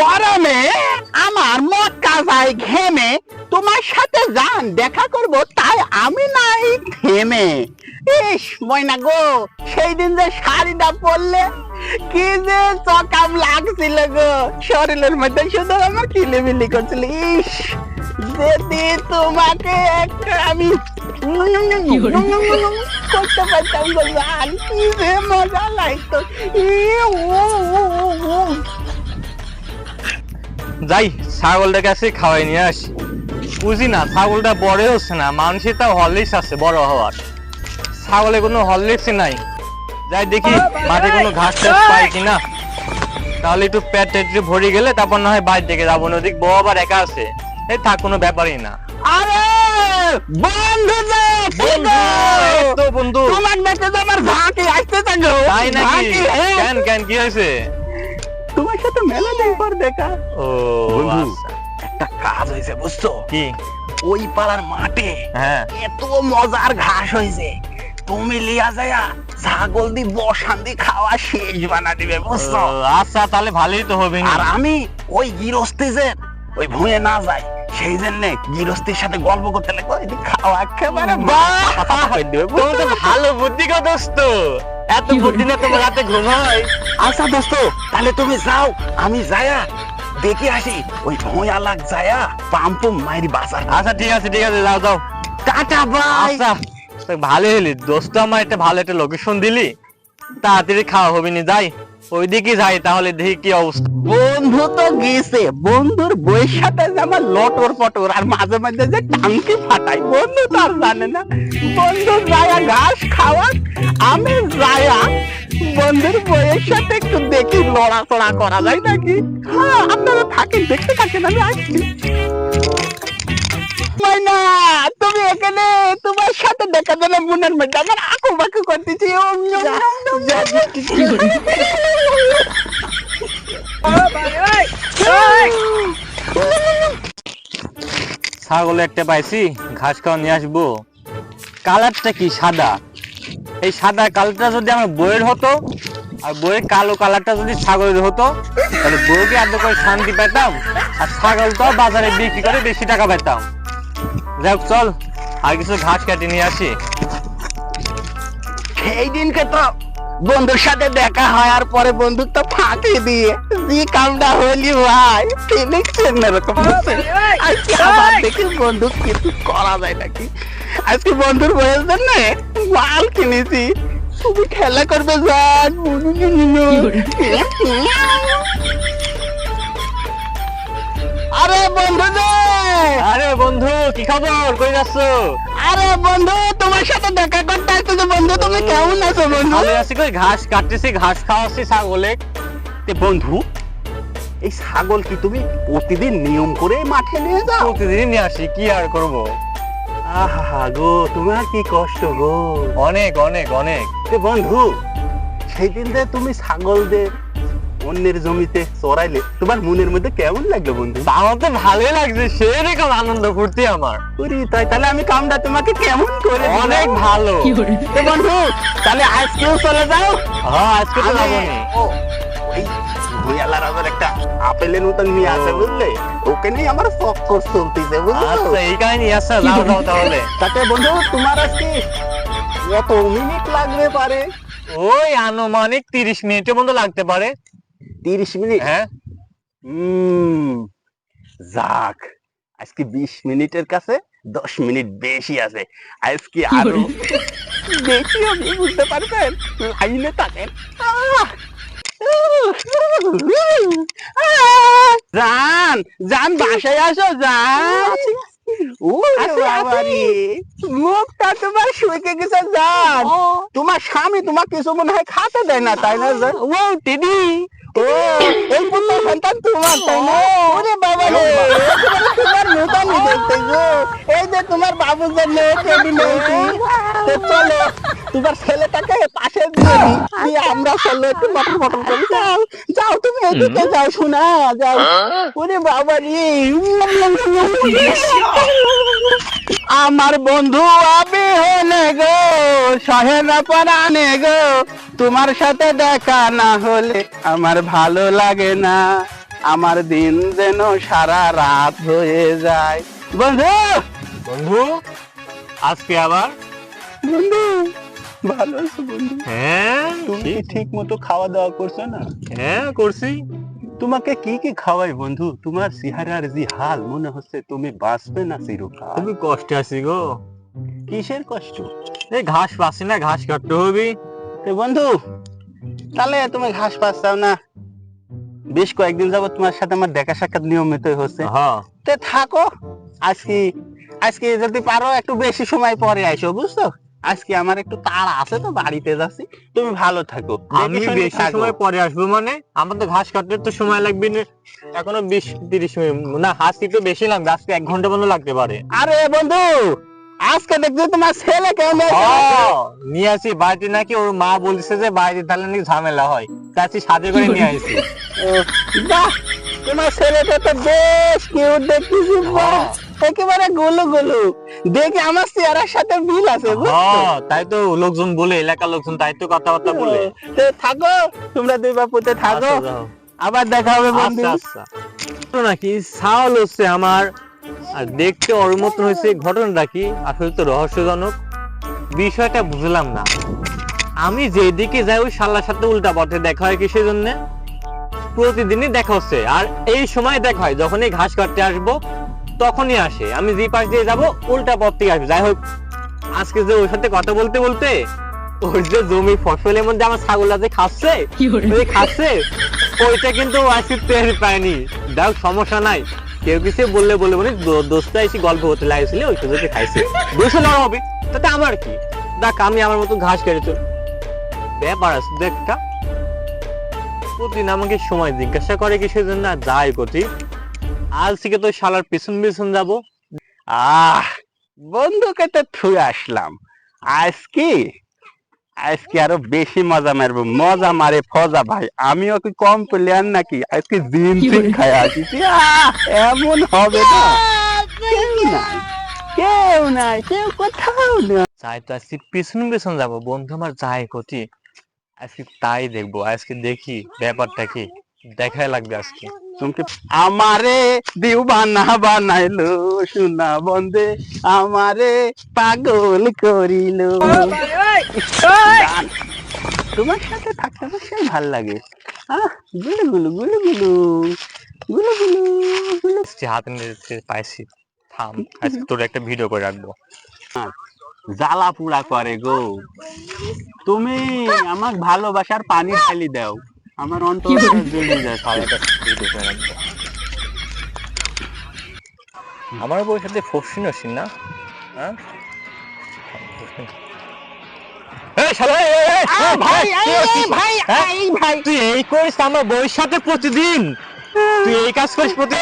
গরমে আমার মক্কা যায় ঘেমে। তোমার সাথে যান দেখা করব তাই আমি নাই থেমে ইস ময়না গো সেই দিন যে শাড়িটা পরলে কি যে চকাম লাগছিল গো। শরীরের মধ্যে শুধু আমার কিলিবিলি করছিল। ইস যদি তোমাকে একটা আমি করতে পারতাম গো জান কি যে মজা লাগতো। ই, উ, উ, উ। যাই ছাগলটা কাছে খাওয়াই নিয়ে আসি। বুঝি না ছাগলটা বড় হচ্ছে না মানুষের তো হরলিক্স আছে বড় হওয়ার। ছাগলে কোনো হরলিক্স নাই। যাই দেখি মাঠে কোনো ঘাস টাস পাই কিনা। তাহলে একটু পেট টেট ভরে গেলে তারপর না হয় বাইরে থেকে যাব নদীক বউ আবার একা আছে। এই থাক কোনো ব্যাপারই না। আরে! বন্ধু বন্ধু! তো বন্ধু। তোমার দেখে তো আমার ঝাঁকি আসতে থাকো তাই নাকি? হ্যাঁ। কেন কেন কি হয়েছে? তোমার সাথে মেলা দিন পর দেখা। ও বন্ধু। আচ্ছা। একটা কাজ হয়েছে বুঝছ? কি? ওই পাড়ার মাঠে হ্যাঁ। এত মজার ঘাস হয়েছে। তুমি লিয়া যায়া ছাগল দি বসান দি খাওয়া শেষ বানা দিবে বুঝছ? আচ্ছা তাহলে ভালোই তো হবে আর আমি ওই গিরস্তি যে ওই ভুঁয়ে না যাই সেই জন্য গিরস্তির সাথে গল্প করতে লাগবো খাওয়া একেবারে? ভালো বুদ্ধি গো দোস্ত। এত দিনে তোমার রাতে ঘুম হয়? আচ্ছা দোস্ত তাহলে তুমি যাও আমি যায়া দেখে আসি। ওই ভয়া লাগ যায়া পাম্প মাইরি বাজার। আচ্ছা ঠিক আছে ঠিক আছে যাও যাও। Tata bye. আচ্ছা ভালো হলি। দোস্ত আমার একটা ভালো একটা লোকেশন দিলি। তাড়াতাড়ি খাওয়া হবে নি যাই। ওইদিকে যাই, তাহলে দেখি কি অবস্থা। বন্ধু তো গেছে। বন্ধুর বইয়ের সাথে যে আমার লটর পটর, আর মাঝে মাঝে যে টাঙ্কি ফাটাই, বন্ধু তো আর জানে না। বন্ধু যায়া ঘাস খাওয়া আমি যায়া বন্ধুর বইয়ের সাথে একটু দেখি লড়াচড়া করা যায় নাকি। হ্যাঁ আপনারা থাকেন, দেখতে থাকেন, আমি আসছি। তুমি এখানে তোমার সাথে দেখা মধ্যে। আমার আকু বাকু করতেছি ছাগল একটা পাইছি ঘাস খাওয়া নিয়ে আসব। কালারটা কি সাদা? এই সাদা কালারটা যদি আমার বইয়ের হতো আর বইয়ের কালো কালারটা যদি ছাগলের হতো তাহলে বউকে এত করে শান্তি পেতাম আর ছাগলটা বাজারে বিক্রি করে বেশি টাকা পেতাম। যাক চল আর কিছু ঘাস কেটে নিয়ে আসি। সেই দিনকে তো বন্ধুর সাথে দেখা হয় আর পরে বন্ধুত্ব ফাঁকি দিয়ে যে কামটা হলি ভাই। ফিলিংস এরকম হচ্ছে। আজকে আবার দেখি বন্ধু কিছু করা যায় নাকি? আজকে বন্ধুর বয়স জন্য মাল কিনেছি। শুধু খেলা করবে যান আরে বন্ধু যে আরে বন্ধু কি খবর? কই যাচ্ছ? আরে বন্ধু তোমার সাথে দেখা করতে আসতেছে বন্ধু তুমি কেমন আছো বন্ধু? ভালো আছি কই? ঘাস কাটতেছি ঘাস খাওয়াচ্ছি ছাগলে। তে বন্ধু এই ছাগল কি তুমি প্রতিদিন নিয়ম করে মাঠে নিয়ে যাও? প্রতিদিন নিয়ে আসি কি আর করব? আহা গো তোমার কি কষ্ট গো? অনেক অনেক অনেক। তে বন্ধু সেই দিন তুমি ছাগলদের অন্যের জমিতে চড়াইলে তোমার মনের মধ্যে কেমন লাগল বন্ধু? আমার তো ভালোই লাগছে সেরকম আনন্দ ফুর্তি আমার। ওরে তাই তাহলে আমি কামটা তোমাকে কেমন করে অনেক ভালো। তে বন্ধু তাহলে আজকেও চলে যাও। হ্যাঁ আজকে তো আমি- যাবনি ও, ওই ভুইয়ালার আবার একটা আপেলের মতন নিয়ে আছে বুঝলে? ওকে নিয়ে আমার চক্কর চলতেছে বুঝলো আচ্ছা এই কাহিনী আচ্ছা যাও যাও তাহলে। তাতে বন্ধু তোমার আজকে কত মিনিট লাগবে পারে? ওই আনুমানিক তিরিশ মিনিটের মতো লাগতে পারে। তিরিশ মিনিট হ্যাঁ হুম যাক আজকে বিশ মিনিটের কাছে দশ মিনিট বেশি আছে আজকে আরও বেশি হবে বুঝতে পারবেন লাইনে থাকেন! জান জান বাসায় আসো বাবারি মুখটা তোমার শুকে গেছে জান। তোমার স্বামী তোমার কিছু মনে হয় খাতে দেয় না তাই না জান? ও দিদি। ও এই পুত্র সন্তান তোমার তাই না? ওরে বাবা রে তোমার নতুন দেখতে গো। এই যে তোমার বাবু জন্য তো চলো তোমার ছেলেটাকে পাশে দিয়ে দিই। আমরা চলো একটু মটর মটর করে যাও যাও তুমি এদিকে যাও শোনা যাও। ওরে বাবা রে। আমার বন্ধু আমি হলে গো সহে না পরানে গো। তোমার সাথে দেখা না হলে আমার ভালো লাগে না। আমার দিন যেন সারা রাত হয়ে যায়। বন্ধু! বন্ধু আজকে আবার? বন্ধু ভালো আছো বন্ধু? হ্যাঁ তুমি ঠিক- মতো খাওয়া দাওয়া করছ না? হ্যাঁ করছি। তোমাকে কি কি খাওয়াই বন্ধু? তোমার চেহারার যে হাল মনে হচ্ছে তুমি বাঁচবে না চিরকাল। খুবই কষ্টে আছি গো। কিসের কষ্ট? এই ঘাস পাচ্ছি না ঘাস কাটতে হবে। তো বন্ধু তাহলে তুমি ঘাস পাচ্ছাও না। বেশ কয়েকদিন যাবত তোমার সাথে আমার দেখা সাক্ষাৎ নিয়মিত হচ্ছে। হ্যাঁ। তে থাকো। আজকে আজকে যদি পারো একটু বেশি সময় পরে আইসো বুঝছ? আজকে আমার একটু তাড়া আছে তো বাড়িতে যাচ্ছি। তুমি ভালো থাকো। আমি বেশি সময় পরে আসব মানে আমার তো ঘাস কাটতে তো সময় লাগবে না। এখনও বিশ তিরিশ মিনিট না হাসি তো বেশি লাগবে আজকে এক ঘণ্টা পর্যন্ত লাগতে পারে। আরে বন্ধু আজকে দেখছি তোমার ছেলে কেমন হ্যাঁ, নিয়ে আসি বাড়িতে নাকি ওর মা বলছে যে বাইরে তাহলে নাকি ঝামেলা হয়। তাই সাথে করে নিয়ে আসি। তোমার ছেলেটা তো বেশ কিউট দেখতেছি বাহ, একেবারে গুলু গুলু। দেখে আমার চেহারার সাথে মিল আছে তাই তো লোকজন বলে এলাকার লোকজন তাই তো কথাবার্তা বলে। থাকো তোমরা দুই বাপুতে থাকো। আচ্ছা, আবার দেখা হবে বন্ধু। আচ্ছা আচ্ছা। নাকি? সাউল হচ্ছে আমার। আর দেখতে ওর মতন হয়েছে ঘটনাটা কি? আসলে তো রহস্যজনক। বিষয়টা বুঝলাম না। আমি যেদিকে যাই ওই শালার সাথে উল্টা পথে দেখা হয় কিসের জন্য? প্রতিদিনই দেখা হচ্ছে। আর এই সময় দেখা হয় যখনই ঘাস কাটতে আসব তখনই আসে। আমি যে পাশ দিয়ে যাব উল্টা পথ থেকে আসবে। যাই হোক আজকে যে ওর সাথে কথা বলতে বলতে ওর যে জমি ফসলের মধ্যে আমার ছাগলটা যে খাচ্ছে ওই খাচ্ছে ওইটা কিন্তু আজকে টের পায়নি। দেখ সমস্যা নাই। কেউ কিছু বললে বলে দো- দোস্ত এসে গল্প হতে লাগছিল ওই সুযোগে খাইছে। দুশো নেওয়া হবে তাতে আমার কি? দেখ আমি আমার মতো ঘাস কেটে চল। ব্যাপার আছে দেখা প্রতিদিন আমাকে সময় জিজ্ঞাসা করে কিসের জন্য আর যাই করি আজ থেকে তো শালার পিছন পিছন যাব। আহ বন্ধুকে তো থুয়ে আসলাম। আজকে আজকে আরও বেশি মজা মারবো। মজা মারে ফজা ভাই। আমিও কি কম প্লেয়ার নাকি? আজকে দিন দিন খাই আহ, এমন হবে না। কেউ নাই। কেউ নাই। কেউ কোথাও না যাই তো আজকে পিছন পিছন যাব। বন্ধু আমার যাই কতি আজকে তাই দেখব। আজকে দেখি ব্যাপারটা কি? দেখাই লাগবে আজকে। আমারে দিওবানা বানাইলো সোনা বন্দে আমারে পাগল করিল। তোমার সাথে থাকতে আমার সেই ভালো লাগে। আহ গুলু গুলু গুলু গুলু গুলু গুলু গুলু। হাতে নিতে পাইছি থাম আজকে তোর একটা ভিডিও করে রাখব। জ্বালা পুড়া করে গো। তুমি আমাক ভালোবাসার পানি ঢালি দাও। আমার অন্তর জ্বলে যায় রাখব আমার সাথে ফসিন আসিন না হ্যাঁ হ্যাঁ? তুই এই করিস আমার বউয়ের সাথে প্রতিদিন তুই এই কাজ করিস প্রতি